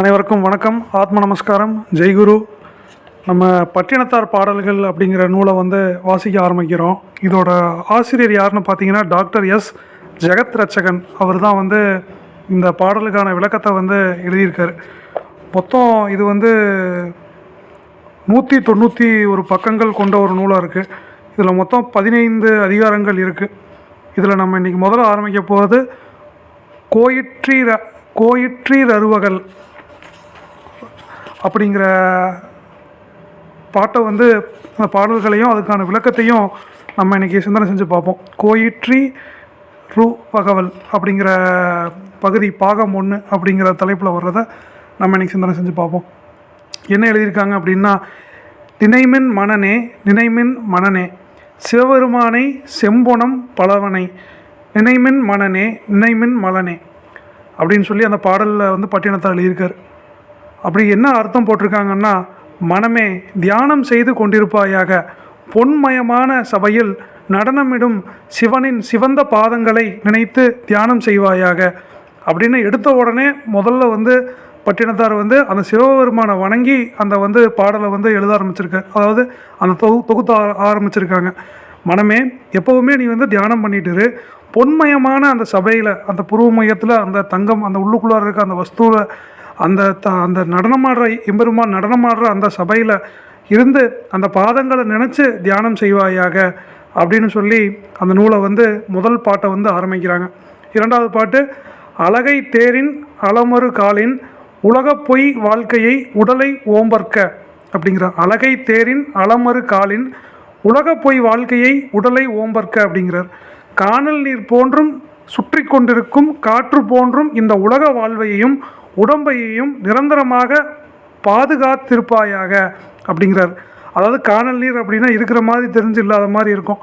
அனைவருக்கும் வணக்கம். ஆத்ம நமஸ்காரம். ஜெய்குரு நம்ம பட்டினத்தார் பாடல்கள் அப்படிங்கிற நூலை வந்து வாசிக்க ஆரம்பிக்கிறோம். இதோட ஆசிரியர் யாருன்னு பார்த்தீங்கன்னா டாக்டர் எஸ். ஜெகத் ரட்சகன். அவர் தான் வந்து இந்த பாடலுக்கான விளக்கத்தை வந்து எழுதியிருக்காரு. மொத்தம் இது வந்து நூற்றி தொண்ணூற்றி ஒரு பக்கங்கள் கொண்ட ஒரு நூலாக இருக்குது இதில் மொத்தம் பதினைந்து அதிகாரங்கள் இருக்குது இதில் நம்ம இன்றைக்கி முதல்ல ஆரம்பிக்க போகிறது கோயிற்றி கோயிற்றி அருவகல் அப்படிங்கிற பாட்டை வந்து அந்த பாடல்களையும் அதுக்கான விளக்கத்தையும் நம்ம இன்றைக்கி சிந்தனை செஞ்சு பார்ப்போம். கோயிற்றி ரூ பகவல் அப்படிங்கிற பகுதி பாகம் ஒன்று அப்படிங்கிற தலைப்பில் வர்றதை நம்ம இன்றைக்கி சிந்தனை செஞ்சு பார்ப்போம். என்ன எழுதியிருக்காங்க அப்படின்னா நினைமின் மணனே நினைமின் மணனே சிவபெருமானை செம்பொனம் பலவனை நினைமின் மணனே நினைமின் மலனே அப்படின்னு சொல்லி அந்த பாடலில் வந்து பட்டினத்தார் எழுதியிருக்கார். அப்படி என்ன அர்த்தம் போட்டிருக்காங்கன்னா மனமே தியானம் செய்து கொண்டிருப்பாயாக. பொன்மயமான சபையில் நடனமிடும் சிவனின் சிவந்த பாதங்களை நினைத்து தியானம் செய்வாயாக. அப்படின்னு எடுத்த உடனே முதல்ல வந்து பட்டினத்தார் வந்து அந்த சிவபெருமானை வணங்கி அந்த வந்து பாடலை வந்து எழுத ஆரம்பிச்சிருக்காரு அதாவது அந்த தொகு தொகுத்து ஆரம்பிச்சிருக்காங்க. மனமே எப்போவுமே நீ வந்து தியானம் பண்ணிட்டு இரு. பொன்மயமான அந்த சபையில் அந்த புருவ மையத்தில் அந்த தங்கம் அந்த உள்ளுக்குள்ளார இருக்க அந்த வஸ்துவில் அந்த த அந்த நடனமாடுற எம்பெருமான் நடனமாடுற அந்த சபையில் இருந்து அந்த பாதங்களை நினச்சி தியானம் செய்வாயாக அப்படின்னு சொல்லி அந்த நூலை வந்து முதல் பாட்டை வந்து ஆரம்பிக்கிறாங்க. இரண்டாவது பாட்டு அழகை தேரின் அலமரு காலின் உலகப் பொய் வாழ்க்கையை உடலை ஓம்பற்க அப்படிங்கிற அழகை தேரின் அலமரு காலின் உலகப் பொய் வாழ்க்கையை உடலை ஓம்பற்க அப்படிங்கிறார். காணல் நீர் போன்றும் சுற்றி கொண்டிருக்கும் காற்று போன்றும் இந்த உலக வாழ்வையையும் உடம்பையும் நிரந்தரமாக பாதுகாத்திருப்பாயாக அப்படிங்கிறார். அதாவது காணல் நீர் அப்படின்னா இருக்கிற மாதிரி தெரிஞ்சு இல்லாத மாதிரி இருக்கும்.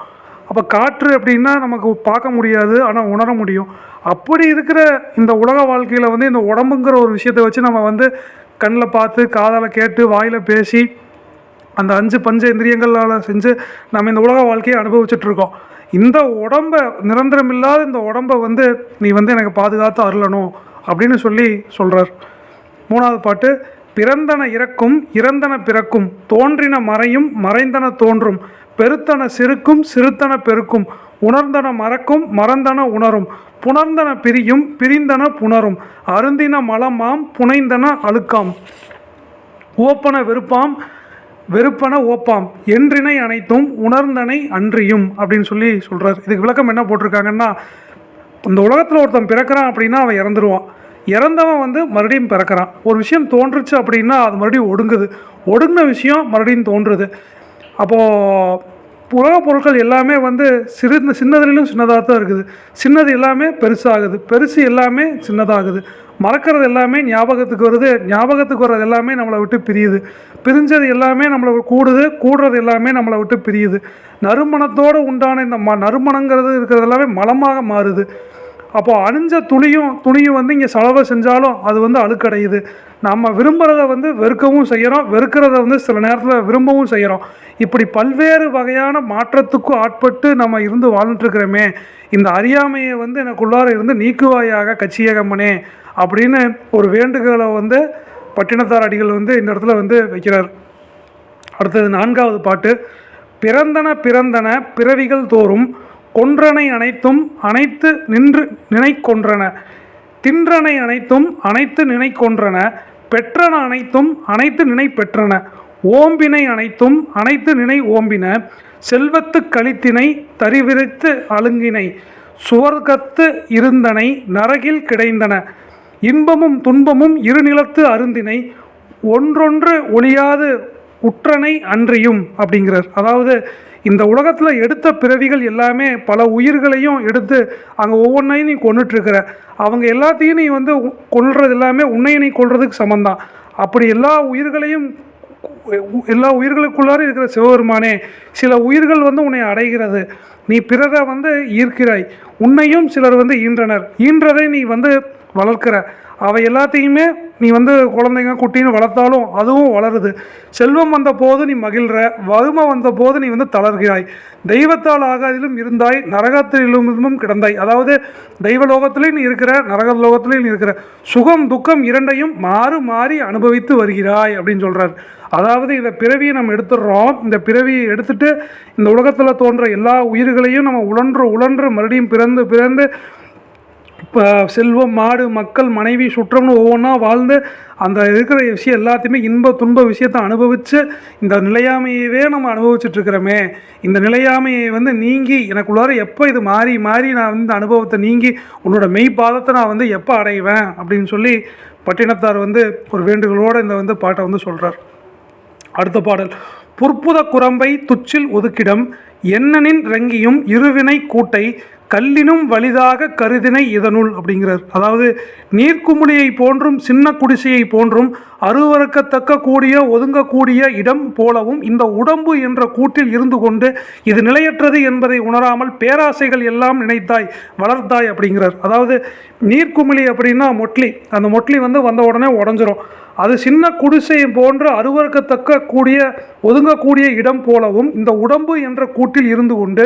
அப்போ காற்று அப்படின்னா நமக்கு பார்க்க முடியாது ஆனால் உணர முடியும். அப்படி இருக்கிற இந்த உலக வாழ்க்கையில் வந்து இந்த உடம்புங்கிற ஒரு விஷயத்தை வச்சு நம்ம வந்து கண்ணில் பார்த்து காதால் கேட்டு வாயில் பேசி அந்த அஞ்சு பஞ்ச இந்திரியங்களால் செஞ்சு நம்ம இந்த உலக வாழ்க்கையை அனுபவிச்சுட்ருக்கோம் இருக்கோம். இந்த நிரந்தரம் நிரந்தரமில்லாத இந்த உடம்பை வந்து நீ வந்து எனக்கு பாதுகாத்து அருளணும். அப்படின்னு சொல்லி சொல்கிறார் மூணாவது பாட்டு பிறந்தன இறக்கும் இறந்தன பிறக்கும் தோன்றின மறையும் மறைந்தன தோன்றும் பெருத்தன சிறுக்கும் சிறுத்தன பெருக்கும் உணர்ந்தன மறக்கும் மறந்தன உணரும் புணர்ந்தன பிரியும் பிரிந்தன புணரும் அருந்தின மலமாம் புனைந்தன அழுக்காம் ஓப்பன வெறுப்பாம் வெறுப்பன ஓப்பாம் என்றினை அனைத்தும் உணர்ந்தனை அன்றியும் அப்படின்னு சொல்லி சொல்கிறார் இதுக்கு விளக்கம் என்ன போட்டிருக்காங்கன்னா இந்த உலகத்தில் ஒருத்தன் பிறக்கிறான் அப்படின்னா அவன் இறந்துருவான். இறந்தவன் வந்து மறுபடியும் பிறக்கிறான். ஒரு விஷயம் தோன்றுச்சு அப்படின்னா அது மறுபடியும் ஒடுங்குது. ஒடுங்கின விஷயம் மறுபடியும் தோன்றுது. அப்போது உலக பொருட்கள் எல்லாமே வந்து சிறு சின்னதுலையும் சின்னதாக தான் இருக்குது. சின்னது எல்லாமே பெருசாகுது. பெருசு எல்லாமே சின்னதாகுது. மறக்கிறது எல்லாமே ஞாபகத்துக்கு வருது. ஞாபகத்துக்கு வர்றது எல்லாமே நம்மளை விட்டு பிரியுது. பிரிஞ்சது எல்லாமே நம்மளை கூடுது. கூடுறது எல்லாமே நம்மளை விட்டு பிரியுது. நறுமணத்தோடு உண்டான இந்த ம நறுமணங்கிறது இருக்கிறது எல்லாமே மலமாக மாறுது. அப்போ அணிஞ்ச துணியும் துணியும் வந்து இங்கே செலவை செஞ்சாலும் அது வந்து அழுக்கடையுது. நம்ம விரும்புகிறத வந்து வெறுக்கவும் செய்கிறோம் வெறுக்கிறத வந்து சில நேரத்தில் விரும்பவும் செய்கிறோம் இப்படி பல்வேறு வகையான மாற்றத்துக்கும் ஆட்பட்டு நம்ம இருந்து வாழ்ந்துட்டுருக்கிறோமே இந்த அறியாமையை வந்து எனக்குள்ளார இருந்து நீக்குவாயாக கட்சியகம்மனே அப்படின்னு ஒரு வேண்டுகோளை வந்து பட்டினத்தார் அடிகள் வந்து இந்த இடத்துல வந்து வைக்கிறார். அடுத்தது நான்காவது பாட்டு. பிறந்தன பிறந்தன பிறவிகள் தோறும் கொன்றனை அனைத்தும் அனைத்து நின்று நினை கொன்றன தின்றனை அனைத்தும் அனைத்து நினை கொன்றன பெற்றன அனைத்தும் அனைத்து நினை பெற்றன ஓம்பினை அனைத்தும் அனைத்து நினை ஓம்பின. செல்வத்து கழித்தினை தரிவிரித்து அழுங்கினை. சுவர்க்கத்து இருந்தனை நரகில் கிடைந்தன. இன்பமும் துன்பமும் இருநிலத்து அருந்தினை. ஒன்றொன்று ஒளியாது உற்றனை அன்றியும் அப்படிங்கிறார். அதாவது இந்த உலகத்தில் எடுத்த பிறவிகள் எல்லாமே பல உயிர்களையும் எடுத்து அங்கே ஒவ்வொன்றையும் நீ கொண்டுட்ருக்கிற அவங்க எல்லாத்தையும் நீ வந்து உ- எல்லாமே உன்னையும் நீ கொள்றதுக்கு சமந்தான் அப்படி எல்லா உயிர்களையும் எல்லா உயிர்களுக்குள்ளார இருக்கிற சிவபெருமானே சில உயிர்கள் வந்து உன்னை அடைகிறது. நீ பிறரை வந்து ஈர்க்கிறாய். உன்னையும் சிலர் வந்து ஈன்றனர். ஈன்றதை நீ வந்து வளர்க்குற. அவை எல்லாத்தையுமே நீ வந்து குழந்தைங்க குட்டின்னு வளர்த்தாலும் அதுவும் வளருது. செல்வம் வந்த போது நீ மகிழ்கிற வறுமை வந்த போது நீ வந்து தளர்கிறாய். தெய்வத்தால் ஆகாதிலும் இருந்தாய் நரகத்திலும் கிடந்தாய். அதாவது தெய்வலோகத்திலையும் நீ இருக்கிற நரக லோகத்திலையும் நீ இருக்கிற சுகம் துக்கம் இரண்டையும் மாறு மாறி அனுபவித்து வருகிறாய் அப்படின்னு சொல்கிறார் அதாவது இந்த பிறவியை நம்ம எடுத்துடுறோம். இந்த பிறவியை எடுத்துட்டு இந்த உலகத்தில் தோன்ற எல்லா உயிர்களையும் நம்ம உழன்று உழன்று மறுபடியும் பிறந்து பிறந்து இப்போ செல்வம் மாடு மக்கள் மனைவி சுற்றம்னு ஒவ்வொன்றா வாழ்ந்து அந்த இருக்கிற விஷயம் எல்லாத்தையுமே இன்ப துன்ப விஷயத்தை அனுபவித்து இந்த நிலையாமையவே நம்ம அனுபவிச்சுட்ருக்கிறோமே. இந்த நிலையாமையை வந்து நீங்கி எனக்குள்ளார எப்போ இது மாறி மாறி நான் வந்து அனுபவத்தை நீங்கி உன்னோட மெய் பாதத்தை நான் வந்து எப்போ அடைவேன் அப்படின்னு சொல்லி பட்டினத்தார் வந்து ஒரு வேண்டுகளோடு இந்த வந்து பாட்டை வந்து சொல்கிறார் அடுத்த பாடல். புற்புத குரம்பை துச்சில் ஒதுக்கிடம் எண்ணனின் ரங்கியும் இருவினை கூட்டை கல்லினும் வலிதாக கருதினை இதனுள் அப்படிங்கிறார். அதாவது நீர்க்குமிழியை போன்றும் சின்ன குடிசையை போன்றும் அருவறுக்கத்தக்க கூடிய ஒதுங்கக்கூடிய இடம் போலவும் இந்த உடம்பு என்ற கூட்டில் இருந்து கொண்டு இது நிலையற்றது என்பதை உணராமல் பேராசைகள் எல்லாம் நினைத்தாய் வளர்த்தாய் அப்படிங்கிறார். அதாவது நீர்க்குமிழி அப்படின்னா மொட்லி. அந்த மொட்லி வந்து வந்த உடனே உடஞ்சிரும். அது சின்ன குடிசை போன்ற அருவறுக்கத்தக்க கூடிய ஒதுங்கக்கூடிய இடம் போலவும் இந்த உடம்பு என்ற கூட்டில் இருந்து கொண்டு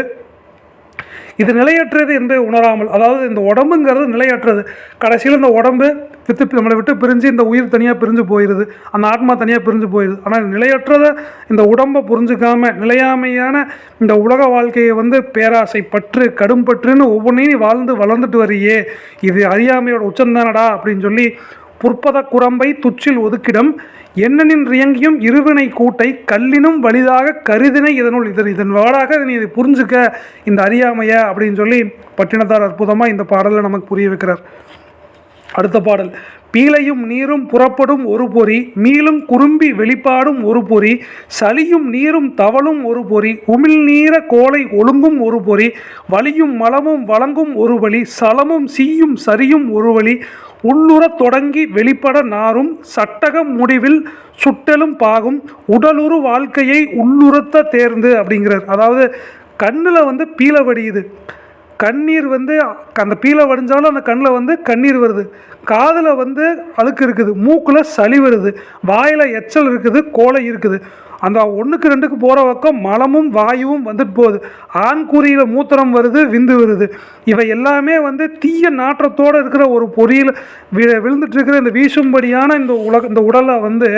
இது நிலையற்றது என்று உணராமல் அதாவது இந்த உடம்புங்கிறது நிலையற்றது. கடைசியில் இந்த உடம்பு வித்து நம்மளை விட்டு பிரிஞ்சு இந்த உயிர் தனியாக பிரிஞ்சு போயிடுது அந்த ஆத்மா தனியாக பிரிஞ்சு போயிடுது ஆனால் நிலையற்றதை இந்த உடம்பை புரிஞ்சுக்காம நிலையாமையான இந்த உலக வாழ்க்கையை வந்து பேராசை பற்று கடும் பற்றுன்னு ஒவ்வொன்றையும் நீ வாழ்ந்து வளர்ந்துட்டு வரையே. இது அறியாமையோட உச்சந்தானடா அப்படின்னு சொல்லி புற்பத குரம்பை துச்சில் ஒதுக்கிடம். எண்ணனின் ரியங்கியும் இருவினை கூட்டை கல்லினும் வலிதாக கருதினை இதனுள் இதன் இதன் வாடாக நீ இதை புரிஞ்சுக்க இந்த அறியாமைய அப்படின்னு சொல்லி பட்டினத்தார் அற்புதமாக இந்த பாடலை நமக்கு புரிய வைக்கிறார். அடுத்த பாடல். பீலையும் நீரும் புறப்படும் ஒரு பொறி மீளும் குறும்பி வெளிப்பாடும் ஒரு பொறி சளியும் நீரும் தவளும் ஒரு பொறி உமிழ் நீர கோலை ஒழுங்கும் ஒரு பொறி வலியும் மலமும் வழங்கும் ஒரு வழி சலமும் சீயும் சரியும் ஒரு வழி உள்ளுற தொடங்கி வெளிப்பட நாரும் சட்டகம் முடிவில் சுட்டலும் பாகும். உடலுறு வாழ்க்கையை உள்ளுறத்த தேர்ந்து அப்படிங்கிறார். அதாவது கண்ணில் வந்து பீல வடியுது. கண்ணீர் வந்து அந்த பீலை வடிஞ்சாலும் அந்த கண்ணில் வந்து கண்ணீர் வருது. காதில் வந்து அழுக்கு இருக்குது. மூக்கில் சளி வருது. வாயில் எச்சல் இருக்குது. கோலை இருக்குது. அந்த ஒன்றுக்கு ரெண்டுக்கு போகிற பக்கம் மலமும் வாயுவும் வந்துட்டு போகுது. ஆண் குறியில் மூத்திரம் வருது விந்து வருது. இவை எல்லாமே வந்து தீய நாற்றத்தோடு இருக்கிற ஒரு பொறியில் வி விழுந்துட்டுருக்கிற இந்த வீசும்படியான இந்த உலக இந்த உடலை வந்து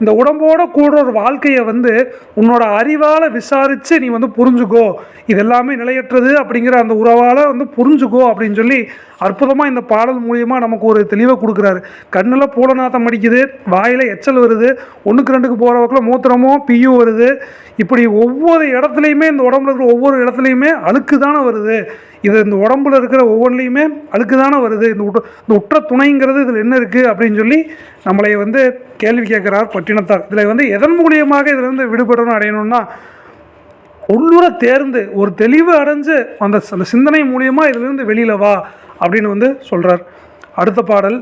இந்த உடம்போட கூட ஒரு வாழ்க்கையை வந்து உன்னோட அறிவால் விசாரித்து நீ வந்து புரிஞ்சுக்கோ. இது எல்லாமே நிலையற்றது அப்படிங்கிற அந்த உறவால் வந்து புரிஞ்சுக்கோ அப்படின்னு சொல்லி அற்புதமாக இந்த பாடல் மூலியமாக நமக்கு ஒரு தெளிவை கொடுக்குறாரு. கண்ணில் பூலநாத்தம் அடிக்குது வாயில் எச்சல் வருது ஒன்றுக்கு ரெண்டுக்கு போகிற வகையில் மூத்திரமோ பியும் வருது. இப்படி ஒவ்வொரு இடத்துலையுமே இந்த உடம்புல இருக்கிற ஒவ்வொரு இடத்துலையுமே அழுக்கு தானே வருது. இது இந்த உடம்புல இருக்கிற ஒவ்வொன்றிலையுமே அழுக்கு தானே வருது. இந்த உற்ற இந்த உற்ற துணைங்கிறது இதில் என்ன இருக்குது அப்படின்னு சொல்லி நம்மளை வந்து கேள்வி கேட்குறார் பட்டினத்தார். இதில் வந்து எதன் மூலியமாக இதிலிருந்து விடுபடணும் அடையணும்னா உள்ளுர தேர்ந்து ஒரு தெளிவு அடைஞ்சு அந்த சிந்தனை மூலியமாக இதிலிருந்து வெளியில் வா. அப்படின்னு வந்து சொல்கிறார் அடுத்த பாடல்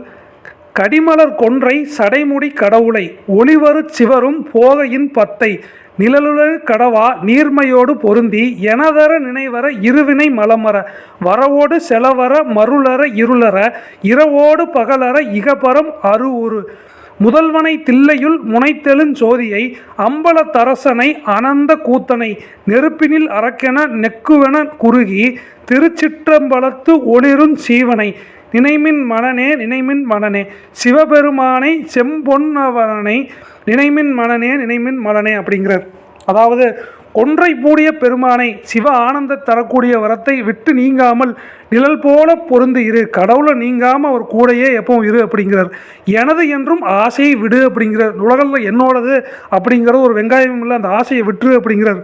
கடிமலர் கொன்றை சடைமுடி கடவுளை ஒளிவரு சிவரும் போகையின் பத்தை நிழலுழல் கடவா நீர்மையோடு பொருந்தி எனதர நினைவர இருவினை மலமர வரவோடு செலவர மருளற இருளற இரவோடு பகலற இகபரம் அருவுரு முதல்வனை தில்லையுள் முனைத்தெழுஞ் சோதியை அம்பல தரசனை அனந்த கூத்தனை நெருப்பினில் அரக்கென நெக்குவென குறுகி திருச்சிற்றம்பலத்து ஒளிருஞ் சீவனை நினைமின் மனனே நினைமின் மனனே சிவபெருமானை செம்பொன்னவனை நினைமின் மனனே நினைமின் மனனே அப்படிங்கிறார். அதாவது கொன்றை பூடிய பெருமானை சிவ ஆனந்த தரக்கூடிய வரத்தை விட்டு நீங்காமல் நிழல் போல பொருந்து இரு கடவுளை நீங்காமல் அவர் கூடையே எப்பவும் இரு அப்படிங்கிறார். எனது என்றும் ஆசையை விடு அப்படிங்கிறார். உலகில் என்னோடது அப்படிங்கிறது ஒரு வெங்காயம் இல்லை அந்த ஆசையை விட்டுரு அப்படிங்கிறார்.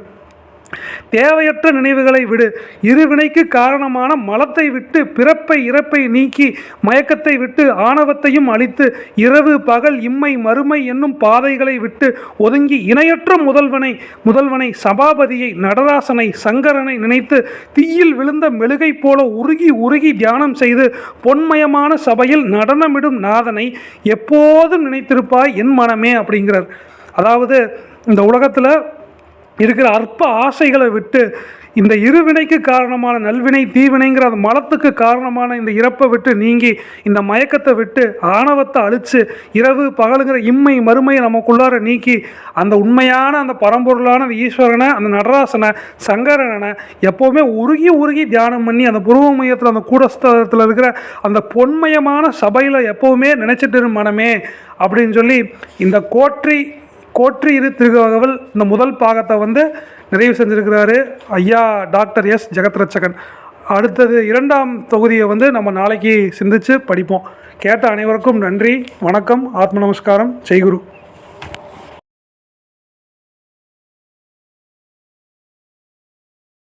தேவையற்ற நினைவுகளை விடு. இருவினைக்கு காரணமான மலத்தை விட்டு பிறப்பை இறப்பை நீக்கி மயக்கத்தை விட்டு ஆணவத்தையும் அழித்து இரவு பகல் இம்மை மறுமை என்னும் பாதைகளை விட்டு ஒதுங்கி இணையற்ற முதல்வனை முதல்வனை சபாபதியை நடராசனை சங்கரனை நினைத்து தீயில் விழுந்த மெழுகை போல உருகி உருகி தியானம் செய்து பொன்மயமான சபையில் நடனமிடும் நாதனை எப்போதும் நினைத்திருப்பாய் என் மனமே அப்படிங்கிறார். அதாவது இந்த உலகத்தில் இருக்கிற அற்ப ஆசைகளை விட்டு இந்த இருவினைக்கு காரணமான நல்வினை தீவினைங்கிற அந்த மலத்துக்கு காரணமான இந்த இறப்பை விட்டு நீங்கி இந்த மயக்கத்தை விட்டு ஆணவத்தை அழித்து இரவு பகலுங்கிற இம்மை மறுமையை நமக்குள்ளார நீக்கி அந்த உண்மையான அந்த பரம்பொருளான அந்த ஈஸ்வரனை அந்த நடராசனை சங்கரனை எப்போவுமே உருகி உருகி தியானம் பண்ணி அந்த புருவ மையத்தில் அந்த கூடஸ்தலத்தில் இருக்கிற அந்த பொன்மயமான சபையில் எப்போவுமே நினச்சிட்டு மனமே அப்படின்னு சொல்லி இந்த கோற்றி கோற்றி இரு திருகவகவல் இந்த முதல் பாகத்தை வந்து நிறைவு செஞ்சிருக்கிறாரு ஐயா டாக்டர் எஸ் ஜெகத்ரட்சகன். அடுத்தது இரண்டாம் தொகுதியை வந்து நம்ம நாளைக்கு சிந்திச்சு படிப்போம். கேட்ட அனைவருக்கும் நன்றி வணக்கம் ஆத்ம நமஸ்காரம் ஜெய்குரு.